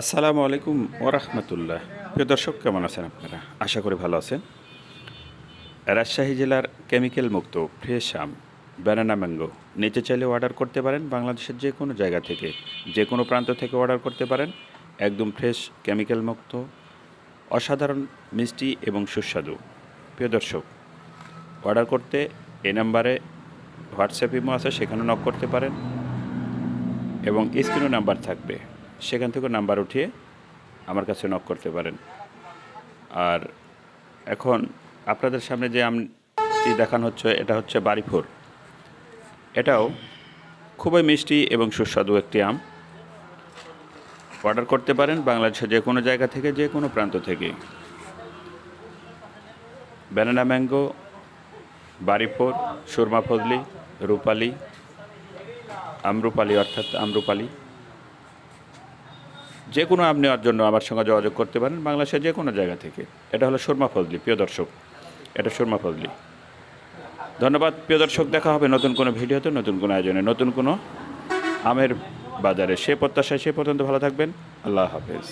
আসসালামু আলাইকুম ওরহমতুল্লাহ প্রিয় দর্শক, কেমন আছেন আপনারা? আশা করি ভালো আছেন। রাজশাহী জেলার কেমিক্যাল মুক্ত, ফ্রেশ আম ব্যানানা ম্যাঙ্গো নিচে চাইলে অর্ডার করতে পারেন। বাংলাদেশের যে কোনো জায়গা থেকে, যে কোনো প্রান্ত থেকে অর্ডার করতে পারেন। একদম ফ্রেশ, কেমিক্যাল মুক্ত, অসাধারণ, মিষ্টি এবং সুস্বাদু। প্রিয় দর্শক অর্ডার করতে এই নাম্বারে হোয়াটসঅ্যাপ ইমো আছে, সেখানে নক করতে পারেন। এবং স্ক্রিনও নাম্বার থাকবে। সেখান থেকে নাম্বার উঠিয়ে আমার কাছে নক করতে পারেন। আর এখন আপনাদের সামনে যে আমটি দেখানো হচ্ছে, এটা হচ্ছে বাড়িফোর এটাও খুবই মিষ্টি এবং সুস্বাদু একটি আম। অর্ডার করতে পারেন বাংলাদেশের যে কোনো জায়গা থেকে, যে কোনো প্রান্ত থেকে। ব্যানানা ম্যাঙ্গো বাড়িফোর সুরমা ফজলি, রূপালি, আমরুপালি অর্থাৎ আমরুপালি। যে কোনো আম নেওয়ার জন্য আমার সঙ্গে যোগাযোগ করতে পারেন বাংলাদেশের যে কোনো জায়গা থেকে। এটা হলো সুরমা ফজলি, প্রিয় দর্শক। এটা সুরমা ফজলি। ধন্যবাদ, প্রিয় দর্শক, দেখা হবে নতুন কোনো ভিডিওতে, নতুন কোনো আয়োজনে, নতুন কোনো আমের বাজারে। সে প্রত্যাশায় সে পর্যন্ত ভালো থাকবেন। আল্লাহ হাফেজ।